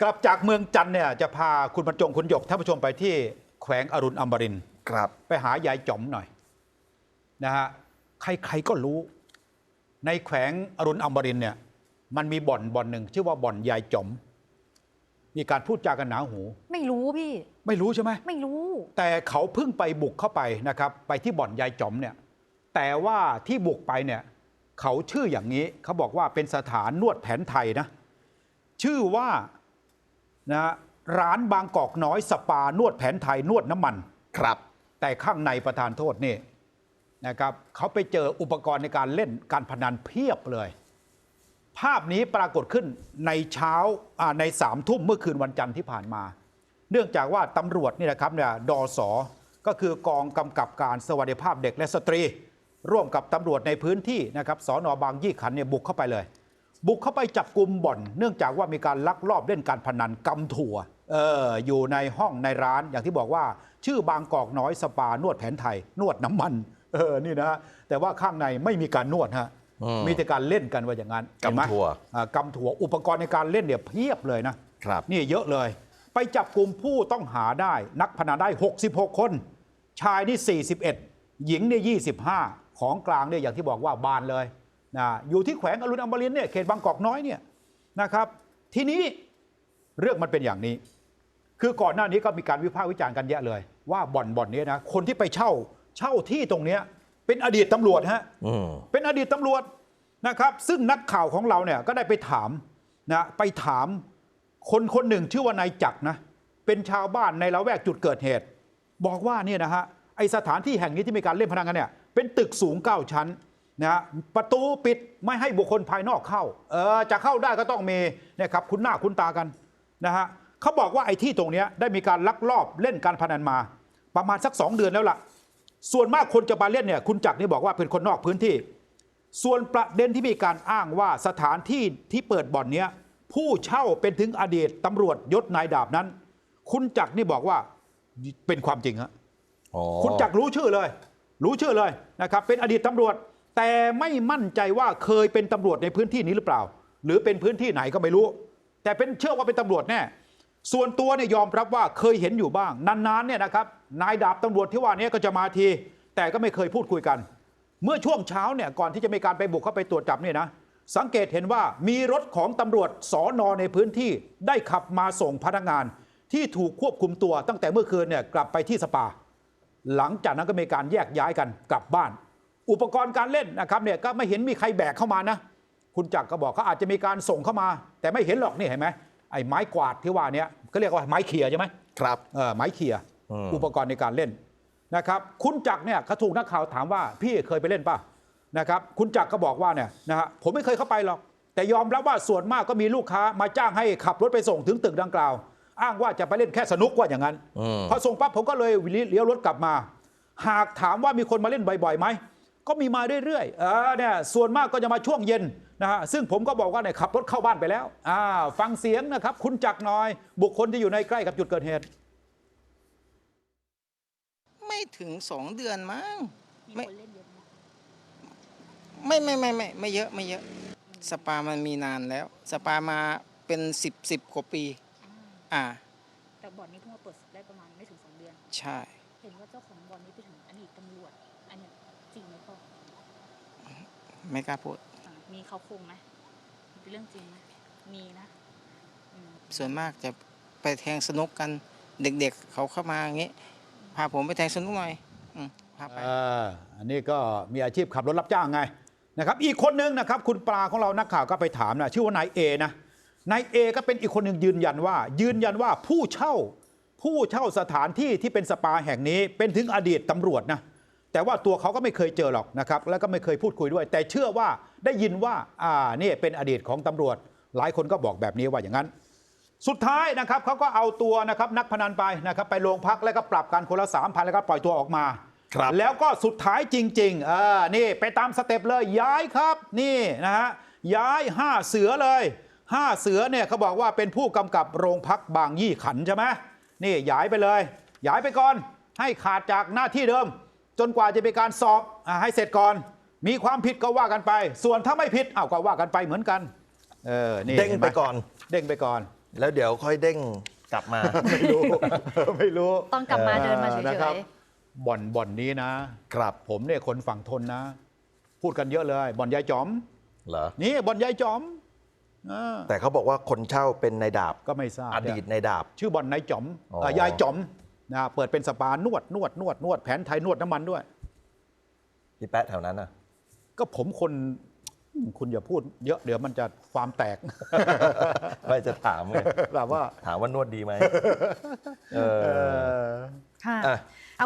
กลับจากเมืองจันทร์เนี่ยจะพาคุณบรรจงคุณหยกท่านผู้ชมไปที่แขวงอรุณอมรินทร์ครับไปหายายจ๋อมหน่อยนะฮะใครๆก็รู้ ในแขวงอรุณอมรินทร์เนี่ยมันมีบ่อนบ่อนหนึ่งชื่อว่าบ่อนยายจ๋อม มีการพูดจากันหนาหู ไม่รู้พี่ ไม่รู้ใช่ไหม ไม่รู้ แต่เขาเพิ่งไปบุกเข้าไปนะครับ ไปที่บ่อนยายจ๋อมเนี่ย แต่ว่าที่บุกไปเนี่ย เขาชื่ออย่างนี้เขาบอกว่าเป็นสถานนวดแผนไทยนะ ชื่อว่า นะร้านบางกอกน้อยสปานวดแผนไทยนวดน้ำมัน ครับ แต่ข้างในประธานโทษนี่นะครับเขาไปเจออุปกรณ์ในการเล่นการพนันเพียบเลย ภาพนี้ปรากฏขึ้นในเช้าอ่าในสามทุ่มเมื่อคืนวันจันทร์ที่ผ่านมา เนื่องจากว่าตำรวจนี่นะครับเนี่ยดอสอก็คือกองกำกับการสวัสดิภาพเด็กและสตรี ร่วมกับตำรวจในพื้นที่นะครับสอนอบางยี่ขันเนี่ยบุกเข้าไปเลย บุกเข้าไปจับกลุ่มบ่อน เนื่องจากว่ามีการลักลอบเล่นการพนันกำถั่วเอออยู่ในห้องในร้านอย่างที่บอกว่า ชื่อบางกอกน้อยสปานวดแผนไทย นวดน้ำมัน เออนี่นะแต่ว่าข้างในไม่มีการนวดฮะอืมมีแต่การเล่นกันว่าอย่างนั้นเห็นไหมกำถั่ว อ่ากำถั่วอุปกรณ์ในการเล่นเนี่ยเพียบเลยนะ ครับ นี่เยอะเลย ไปจับกลุ่มผู้ต้องหาได้ นักพนันได้ 66 คน ชายนี่ 41 หญิงนี่ 25 ของกลางเนี่ยอย่างที่บอกว่าบานเลย นะอยู่ที่แขวงอรุณอมรินทร์เนี่ยเขตบางกอกน้อยเนี่ยนะครับทีนี้เรื่องมันเป็นอย่างนี้ คือก่อนหน้านี้ก็มีการวิพากษ์วิจารณ์กันเยอะเลย ว่าบ่อนบ่อนนี้นะคนที่ไปเช่าเช่าที่ตรงเนี้ยเป็นอดีตตำรวจฮะอืมเป็นอดีตตำรวจนะครับ ซึ่งนักข่าวของเราเนี่ยก็ได้ไปถามนะไปถามคนคนหนึ่งชื่อว่านายจักรนะเป็นชาวบ้านในละแวกจุดเกิดเหตุ บอกว่าเนี่ยนะฮะไอสถานที่แห่งนี้ที่มีการเล่นพนันกันเนี่ยเป็นตึกสูง 9 ชั้น นะฮะประตูปิดไม่ให้บุคคลภายนอกเข้าเออจะเข้าได้ก็ต้องมีเนี่ยครับคุณหน้าคุณตากันนะฮะเขาบอกว่าไอ้ที่ตรงเนี้ยได้มีการลักลอบเล่นการพนันมา ประมาณสัก 2 เดือนแล้วล่ะ ส่วนมากคนจะมาเล่นเนี่ยคุณจักรนี่บอกว่าเป็นคนนอกพื้นที่ ส่วนประเด็นที่มีการอ้างว่าสถานที่ที่เปิดบ่อนเนี้ยผู้เช่าเป็นถึงอดีตตำรวจยศนายดาบนั้น คุณจักรนี่บอกว่าเป็นความจริงฮะอ๋อคุณจักรรู้ชื่อเลย รู้ชื่อเลยนะครับเป็นอดีตตำรวจ แต่ไม่มั่นใจว่าเคยเป็นตำรวจในพื้นที่นี้หรือเปล่า หรือเป็นพื้นที่ไหนก็ไม่รู้ แต่เป็นเชื่อว่าเป็นตำรวจแน่ส่วนตัวเนี่ยยอมรับว่าเคยเห็นอยู่บ้าง นานๆเนี่ยนะครับนายดาบตำรวจที่ว่านี้ก็จะมาที แต่ก็ไม่เคยพูดคุยกัน เมื่อช่วงเช้าเนี่ยก่อนที่จะมีการไปบุกเข้าไปตรวจจับเนี่ยนะสังเกตเห็นว่ามีรถของตำรวจสอนอในพื้นที่ได้ขับมาส่งพนักงาน ที่ถูกควบคุมตัวตั้งแต่เมื่อคืนเนี่ยกลับไปที่สปา หลังจากนั้นก็มีการแยกย้ายกันกลับบ้าน อุปกรณ์การเล่นนะครับเนี่ยก็ไม่เห็นมีใครแบกเข้ามานะ คุณจักรก็บอกเขาอาจจะมีการส่งเข้ามา แต่ไม่เห็นหรอกนี่เห็นไหมไอ้ไม้กวาดที่ว่าเนี้ยก็เรียกว่าไม้เขี่ยใช่ไหมครับเออไม้เขี่ยอืมอุปกรณ์ในการเล่นนะครับ คุณจักรเนี่ยเขาถูกนักข่าวถามว่าพี่เคยไปเล่นป่ะนะครับ คุณจักรก็บอกว่าเนี่ยนะฮะผมไม่เคยเข้าไปหรอก แต่ยอมรับว่าส่วนมากก็มีลูกค้ามาจ้างให้ขับรถไปส่งถึงตึกดังกล่าว อ้างว่าจะไปเล่นแค่สนุกว่าอย่างนั้นอืมพอส่งปั๊บผมก็เลยเลี้ยวรถกลับมา หากถามว่ามีคนมาเล่นบ่อยๆไหม ก็มีมาเรื่อยๆเออเนี่ยส่วนมากก็จะมาช่วงเย็นนะฮะซึ่งผมก็บอกว่าเนี่ยขับรถเข้าบ้านไปแล้วอ่าฟังเสียงนะครับ คุณจักรหน้อย บุคคลที่อยู่ในใกล้กับจุดเกิดเหตุ ไม่ถึงสองเดือนมั้งมีไม่คนเล่นเยอะไหมไม่ไม่ไม่ไม่ไม่เยอะไม่เยอะ สปามันมีนานแล้ว สปามาเป็นสิบสิบกว่าปี อ่า แต่บ่อนนี้เพิ่งมาเปิดได้ประมาณไม่ถึงสองเดือน ใช่ เห็นว่าเจ้าของบ่อนนี้ไปถึงอดีตตำรวจอันเนี้ย จริงไหมพ่อไม่กล้าพูด อ่ามีเขาโครงไหมเป็นเรื่องจริงไหมมีนะอืมส่วนมากจะไปแทงสนุกกันเด็กๆเขาเข้ามาอย่างงี้พาผมไปแทงสนุกหน่อยอืมพาไป อ่าอันนี้ก็มีอาชีพขับรถรับจ้างไงนะครับอีกคนนึงนะครับคุณปลาของเรานักข่าวก็ไปถามนะชื่อว่านายเอนะนายเอก็เป็นอีกคนหนึ่งยืนยันว่า ยืนยันว่าผู้เช่า ผู้เช่าสถานที่ที่เป็นสปาแห่งนี้เป็นถึงอดีตตำรวจนะ แต่ว่าตัวเขาก็ไม่เคยเจอหรอกนะครับ แล้วก็ไม่เคยพูดคุยด้วย แต่เชื่อว่าได้ยินว่าอ่านี่เป็นอดีตของตำรวจ หลายคนก็บอกแบบนี้ว่าอย่างนั้น สุดท้ายนะครับเขาก็เอาตัวนะครับนักพนันไปนะครับไปโรงพักแล้วก็ปรับกันคนละสามพันแล้วก็ปล่อยตัวออกมา ครับ แล้วก็สุดท้ายจริงๆเออนี่ไปตามสเต็ปเลยย้ายครับนี่นะฮะย้าย 5 เสือเลย 5 เสือเนี่ยเขาบอกว่าเป็นผู้กำกับโรงพักบางยี่ขันใช่ไหมนี่ย้ายไปเลยย้ายไปก่อนให้ขาดจากหน้าที่เดิม จนกว่าจะมีการสอบอาให้เสร็จก่อน มีความผิดก็ว่ากันไป ส่วนถ้าไม่ผิดอ้าวก็ว่ากันไปเหมือนกันเออนี่เด้งห็นหไปมก่อน เด้งไปก่อน แล้วเดี๋ยวค่อยเด้งกลับมา ไม่รู้ไม่รู้ตอนกลับมาเดินมาเฉนะครัยบ่อนบ่อนนี้นะครับผมเนี่ยคนฝั่งทนนะ พูดกันเยอะเลยบ่อนยายจอมเหรอนี่บ่อนยายจอมอ่าแต่เขาบอกว่าคนเช่าเป็นนายดาบก็ไม่ทราบอเนี่ยดีตนายดาบ ชื่อบ่อนนายจอมอ๋อเอ่อยายจอม นะเปิดเป็นสปานวดนวดนวดนวดแผนไทยนวดน้ำมันด้วย พี่แป๊ะแถวนั้นน่ะ ก็ผมคนอืมคุณอย่าพูดเยอะเดี๋ยวมันจะความแตก ไม่จะถามไงแบบว่า ถามว่านวดดีไหมเอเอออๆค่ะ อะ